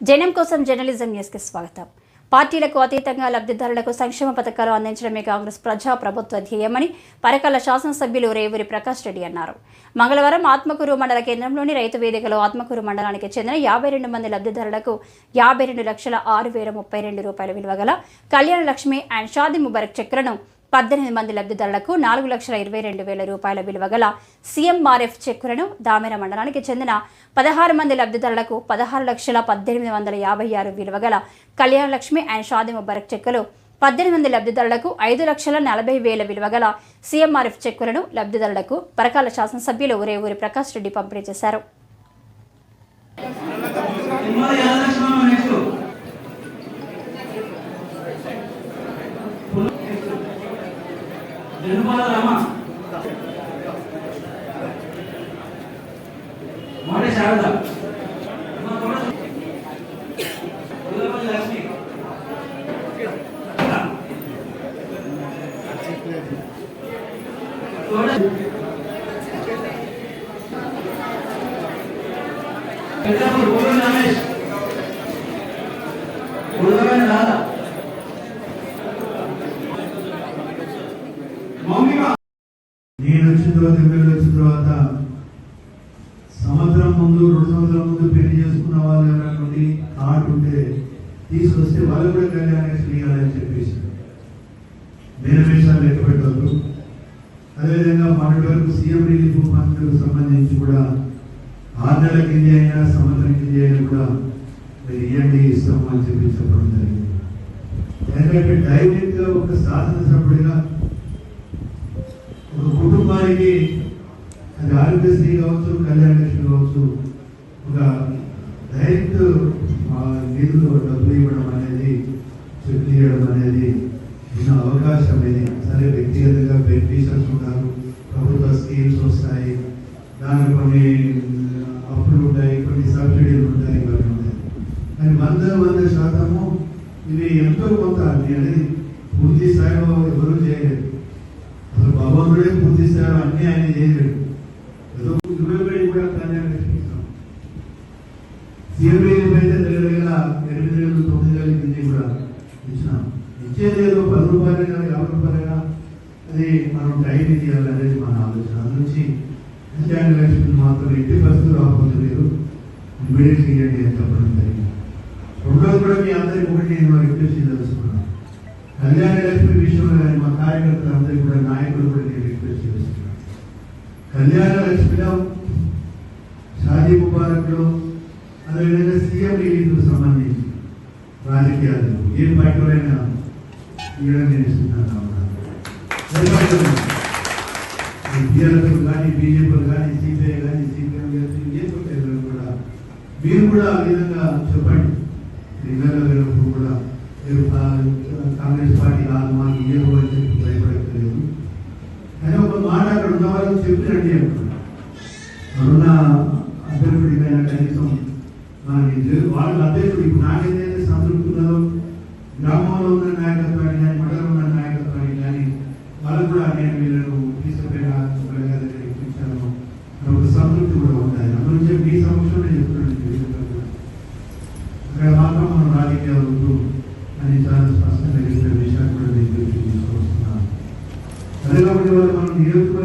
జనం కోసం జర్నలిజం న్యూస్కి స్వాగతం. పార్టీలకు అతీతంగా లబ్ధిదారులకు సంక్షేమ పథకాలు అందించడమే కాంగ్రెస్ ప్రజా ప్రభుత్వ ధ్యేయమని పరకాల శాసనసభ్యులు రేవూరి ప్రకాష్ రెడ్డి అన్నారు. మంగళవారం ఆత్మకూరు మండల కేంద్రంలోని రైతు వేదికలో ఆత్మకూరు మండలానికి చెందిన యాభై రెండు మంది లబ్ధిదారులకు యాభై రెండు లక్షల ఆరు వేల ముప్పై రెండు రూపాయల విలువ గల కళ్యాణ లక్ష్మి అండ్ షాది ముబారక్ చెక్కులను పద్దెనిమిది మంది లబ్ధిదారులకు నాలుగు లక్షల ఇరవై రెండు వేల రూపాయల విలువ గల సీఎంఆర్ఎఫ్ చెక్కులను దామెర మండలానికి చెందిన పదహారు మంది లబ్ధిదారులకు పదహారు లక్షల పద్దెనిమిది వందల యాభై ఆరు విలువ గల కళ్యాణలక్ష్మి అండ్ షాది ముబారక్ చెక్కులు పద్దెనిమిది మంది లబ్ధిదారులకు ఐదు లక్షల నలభై వేల విలువ గల సీఎంఆర్ఎఫ్ చెక్కులను లబ్ధిదారులకు పరకాల శాసనసభ్యులు ఊరి ప్రకాష్ రెడ్డి పంపిణీ చేశారు. జనపాల రామ మాడే శారద అమ్మ తోడ ఉదయపల్లి లక్ష్మి తోడ పెద్దప్పుడు నేను వచ్చిన తర్వాత ఎమ్మెల్యే వచ్చిన తర్వాత సంవత్సరం ముందు రెండు సంవత్సరాల ముందు పెళ్ళి చేసుకున్న వాళ్ళు ఎవరైనా కార్డు ఉంటే తీసుకొస్తే వాళ్ళు కూడా కళ్యాణం చేయాలని చెప్పేసి. మేనమేషాలు లెక్క పెట్టవద్దు అదేవిధంగా మొన్నటి వరకు సీఎం రిలీఫ్ ఫండ్కు సంబంధించి కూడా ఆరు నెలల కింద అయినా సంవత్సరం కింద అయినా కూడా మీరు ఇవ్వండి ఇస్తాము అని చెప్పి చెప్పడం జరిగింది. ఎందుకంటే డైరెక్ట్ లక్ష్మి ఒక డైరెక్ట్ ఆ, నిధులు డబ్బులు ఇవ్వడం అనేది చెట్లు ఇవ్వడం అనేది ఉన్న అవకాశం ఇది. సరే వ్యక్తిగతంగా బెనిఫిషియర్స్ ఉంటారు ప్రభుత్వ స్కీమ్స్ వస్తాయి దానికి కొన్ని అప్పులు ఉంటాయి కొన్ని సబ్సిడీలు ఉంటాయి ఇవన్నీ ఉంటాయి. కానీ వంద వంద శాతము ఇవి ఎంతో కొంత అనేది పూర్తి స్థాయిలో ఎవరు చేయలేదు. అసలు భగవంతుడే పూర్తి స్థాయిలో అన్నీ ఆయన చేయలేడు ఏదో ఇరవై వేలు కూడా కళ్యాణ లక్ష్మి ఇస్తాం సీఎం రిలీఫ్ అయితే దగ్గర దగ్గర ఎనిమిది వేలు తొమ్మిది వేలు కింద కూడా ఇచ్చినాం. ఇచ్చేది ఏదో పది రూపాయలైనా యాభై రూపాయలైనా అది మనం టైం చేయాలనేది మన ఆలోచన. అందుంచి నుంచి కళ్యాణ లక్ష్మి మాత్రం ఎట్టి పరిస్థితులు రాకపోతే మీరు ఇమీడియట్ ఇవ్వండి అని చెప్పడం జరిగింది. రెండోది కూడా మీ అందరికీ ఒకటి నేను రిక్వెస్ట్ తెలుసుకున్నాను కళ్యాణ లక్ష్మి విషయంలో కానీ మా కార్యకర్తలు అందరికీ కూడా నాయకులు కూడా నేను రిక్వెస్ట్ చేస్తున్నాను కళ్యాణ లక్ష్మిలో షాజీ ముబారక్లో అదేవిధంగా సీఎం రిలీఫ్కు సంబంధించి రాజకీయాలు ఏ పార్టీలైనా ఇవ్వడం నేను ఇస్తున్నాను టీఆర్ఎస్ కానీ బీజేపీలు కానీ సిపిఐ కానీ సిపిఎం కానీ ఏ పార్టీ కూడా మీరు కూడా ఆ విధంగా చెప్పండి. నిజంగా వెళ్ళినప్పుడు కూడా మీరు కాంగ్రెస్ పార్టీ కాదు మాకు ఏ అని చెప్పి భయపడలేదు కానీ ఒక మాట అక్కడ ఉన్న వాళ్ళకి చెప్పినట్టు అంటున్నా అరుణ అభ్యర్థుడికైనా కనీసం మనకి వాళ్ళ అధ్యక్షుడు ఇప్పుడు నాకేదైతే సంతృప్తి ఉన్నదో గ్రామంలో ఉన్న నాయకత్వాన్ని కానీ మండలంలో ఉన్న నాయకత్వాన్ని కానీ వాళ్ళు కూడా నేను వీళ్ళను తీసుకుపోయిన సుబ్రహ్మణ్య ఇప్పించాను ఒక సంతృప్తి కూడా ఉంటాయి. అందులో మీ సమక్షంలో చెప్తున్నాను అక్కడ మాత్రం మనం రాజకీయాలు ఉంటూ అని చాలా స్పష్టంగా చెప్పిన విషయాన్ని కూడా నేను దృష్టికి తీసుకొస్తున్నాను. అదే కాబట్టి వాళ్ళు మనం నియోజక